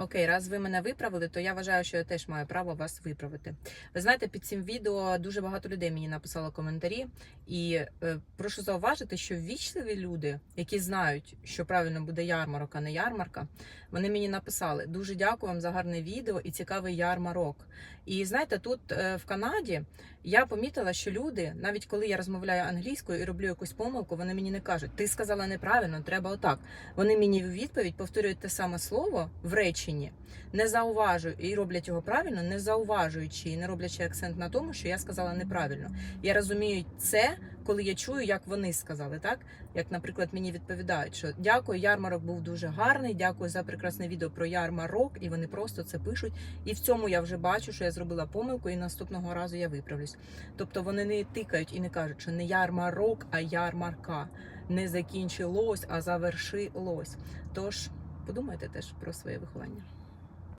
Окей, раз ви мене виправили, то я вважаю, що я теж маю право вас виправити. Ви знаєте, під цим відео дуже багато людей мені написало коментарі, і е, прошу зауважити, що ввічливі люди, які знають, що правильно буде ярмарок, а не ярмарка, вони мені написали дуже дякую вам за гарне відео і цікавий ярмарок. І знаєте, тут е, в Канаді я помітила, що люди, навіть коли я розмовляю англійською і роблю якусь помилку, вони мені не кажуть, ти сказала неправильно, треба отак. Вони мені в відповідь повторюють те саме слово в реченні, не зауважують і роблять його правильно, не зауважуючи і не роблячи акцент на тому, що я сказала неправильно. Я розумію це, коли я чую, як вони сказали, так як, наприклад, мені відповідають, що дякую, ярмарок був дуже гарний, дякую за прекрасне відео про ярмарок, і вони просто це пишуть. І в цьому я вже бачу, що я зробила помилку, і наступного разу я виправлюсь. Тобто вони не тикають і не кажуть, що не ярмарок, а ярмарка. Не закінчилось, а завершилось. Тож подумайте теж про своє виховання.